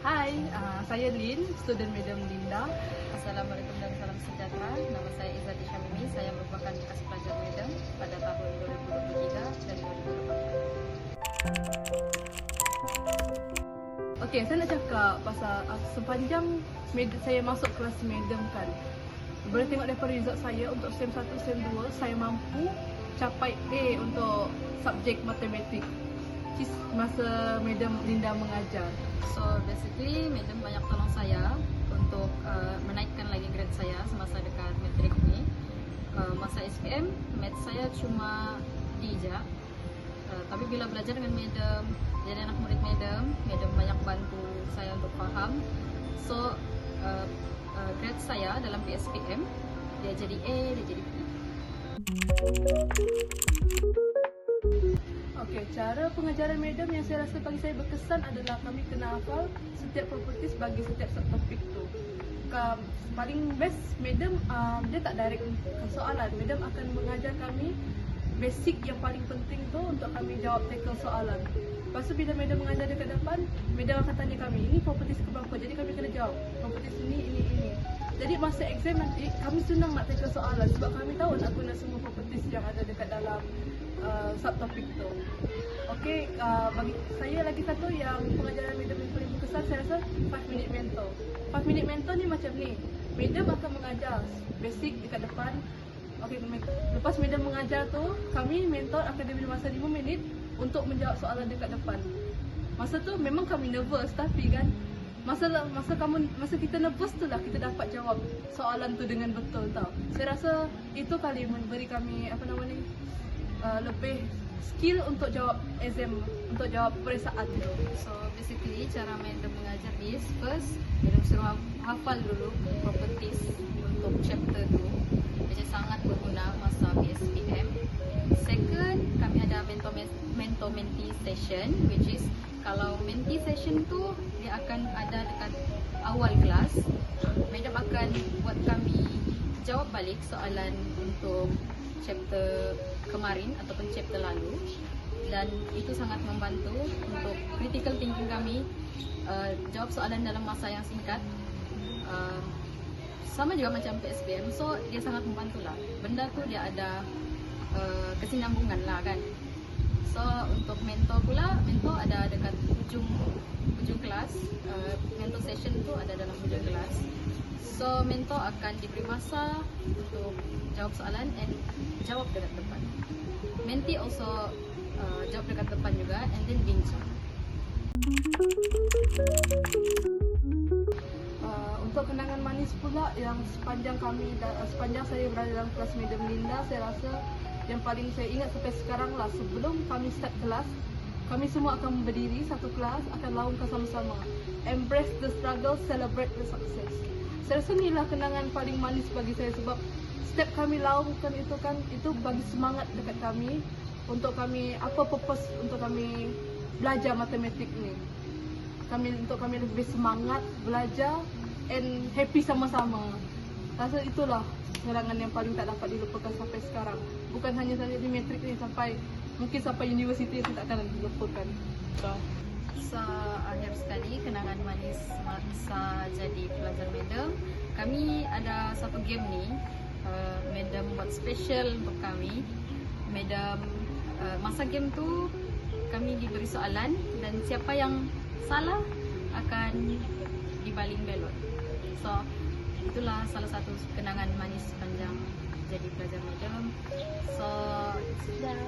Hai, uh, saya Lin, student Madam Linda. Assalamualaikum dan salam sejahtera. Nama saya Izzati Syamimi. Saya merupakan bekas pelajar Madam pada tahun 2023 dan 2024. Okey, saya nak cakap pasal uh, sepanjang med- saya masuk kelas Madam kan. Boleh tengok daripada result saya untuk SEM 1, SEM 2, saya mampu capai A untuk subjek matematik. Masa Madam Linda mengajar. So basically Madam banyak tolong saya untuk uh, menaikkan lagi grade saya semasa dekat matrik ni. Uh, masa SPM, math saya cuma D je. Uh, tapi bila belajar dengan Madam, jadi anak murid Madam, Madam banyak bantu saya untuk faham. So uh, uh, grade saya dalam PSPM dia jadi A, dia jadi B. Okey, cara pengajaran Madam yang saya rasa bagi saya berkesan adalah kami kena hafal setiap properties bagi setiap subtopik tu. Ka, paling best Madam um, dia tak direct soalan. Madam akan mengajar kami basic yang paling penting tu untuk kami jawab tackle soalan. Lepas tu bila Madam mengajar dekat depan, Madam akan tanya kami, ini properties ke berapa? Jadi kami kena jawab, properties ini, ini, ini. Jadi masa exam nanti, kami senang nak tackle soalan sebab kami tahu nak guna semua properties yang ada dekat dalam uh, subtopik tu. Okey, uh, bagi saya lagi satu yang pengajaran Madam yang paling berkesan saya rasa 5 minute mentor. 5 minute mentor ni macam ni. Madam akan mengajar basic dekat depan. Okey, lepas Madam mengajar tu, kami mentor akan diberi masa 5 minit untuk menjawab soalan dekat depan. Masa tu memang kami nervous tapi kan masa masa kamu masa kita nervous tu lah kita dapat jawab soalan tu dengan betul tau. Saya rasa itu kali memberi kami apa nama ni uh, lebih skill untuk jawab exam untuk jawab peperiksaan tu. So basically cara Madam mengajar is first Madam suruh hafal dulu properties untuk chapter tu. Jadi sangat berguna masa PSPM. Second, kami ada mentor mentor mentee session which is kalau mentee session tu dia akan ada dekat awal kelas. Madam akan buat kami jawab balik soalan untuk chapter kemarin ataupun chapter lalu. Dan itu sangat membantu untuk critical thinking kami uh, jawab soalan dalam masa yang singkat. Uh, sama juga macam PSBM so dia sangat membantu lah benda tu dia ada uh, kesinambungan lah kan so untuk mentor pula mentor ada dekat ujung ujung kelas. Uh, mentor session tu ada dalam ujung kelas. So mentor akan diberi masa untuk jawab soalan and jawab dekat depan. Mentee also uh, jawab dekat depan juga and then bincang Uh, untuk kenangan manis pula yang sepanjang kami sepanjang saya berada dalam kelas Madam Linda saya rasa yang paling saya ingat sampai sekarang lah sebelum kami start kelas kami semua akan berdiri satu kelas akan laungkan sama-sama. Embrace the struggle celebrate the success. Saya rasa inilah kenangan paling manis bagi saya sebab setiap kami laungkan itu kan itu bagi semangat dekat kami untuk kami apa purpose untuk kami belajar matematik ni. Kami untuk kami lebih semangat belajar and happy sama-sama. Rasa itulah serangan yang paling tak dapat dilupakan sampai sekarang. Bukan hanya saja di matrik ni sampai mungkin sampai universiti saya tak akan dilupakan. So akhir sekali kenangan manis masa jadi pelajar Madam. Kami ada satu game ni. Uh, Madam buat special untuk kami. Madam uh, masa game tu kami diberi soalan dan siapa yang salah akan dibaling belot. So itulah salah satu kenangan manis sepanjang jadi pelajar Madam. So sudah.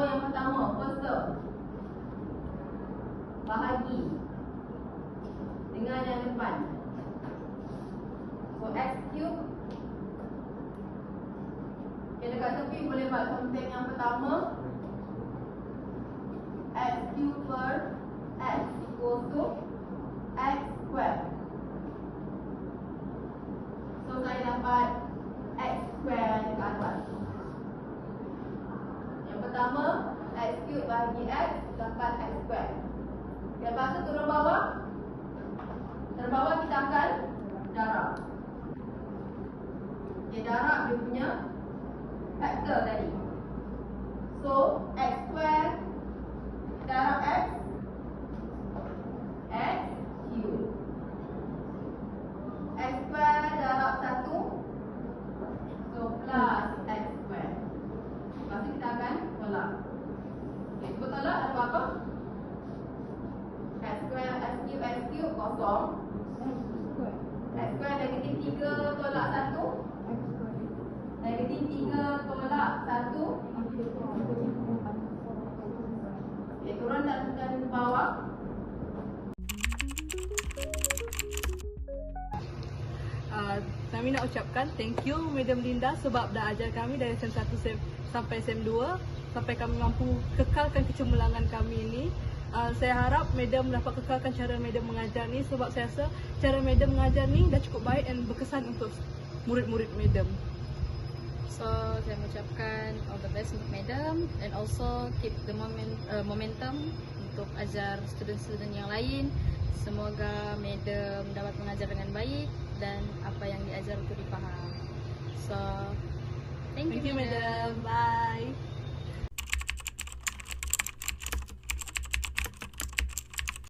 Yang pertama, first term. Bahagi dengan yang depan. So x cube Okay, dekat tepi boleh buat something yang pertama x cube per pertama x cube bahagi x dapat x square. Lepas tu turun bawah. Turun bawah kita akan darab. Okay darab dia punya Faktor tadi. So x square Darab x kosong. X square negatif 3 tolak 1. Negatif 3 tolak 1. Okay, dan, dan bawah. Uh, kami nak ucapkan thank you Madam Linda sebab dah ajar kami dari SEM 1 SEM, sampai SEM 2 sampai kami mampu kekalkan kecemerlangan kami ini. Uh, saya harap Madam dapat kekalkan cara Madam mengajar ni sebab saya rasa cara Madam mengajar ni dah cukup baik dan berkesan untuk murid-murid Madam. So saya mengucapkan all the best untuk Madam and also keep the moment, uh, momentum untuk ajar student-student yang lain. Semoga Madam dapat mengajar dengan baik dan apa yang diajar itu dipaham. So thank, Thank you Madam. Bye.